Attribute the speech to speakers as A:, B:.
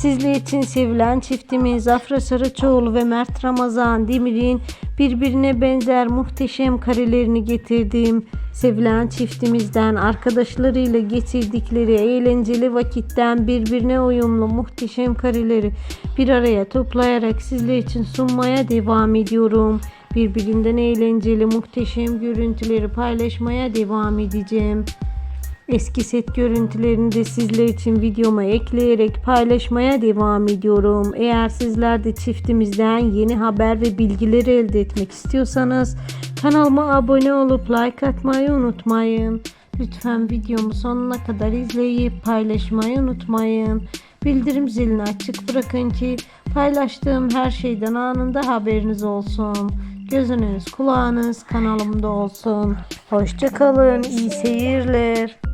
A: Sizler için sevilen çiftimiz Afra Saraçoğlu ve Mert Ramazan Demir'in birbirine benzer muhteşem karelerini getirdim. Sevilen çiftimizden arkadaşlarıyla geçirdikleri eğlenceli vakitten birbirine uyumlu muhteşem kareleri bir araya toplayarak sizler için sunmaya devam ediyorum. Birbirinden eğlenceli muhteşem görüntüleri paylaşmaya devam edeceğim. Eski set görüntülerini de sizler için videoma ekleyerek paylaşmaya devam ediyorum. Eğer sizler de çiftimizden yeni haber ve bilgileri elde etmek istiyorsanız kanalıma abone olup like atmayı unutmayın. Lütfen videomu sonuna kadar izleyip paylaşmayı unutmayın. Bildirim zilini açık bırakın ki paylaştığım her şeyden anında haberiniz olsun. Gözünüz kulağınız kanalımda olsun. Hoşçakalın. iyi seyirler.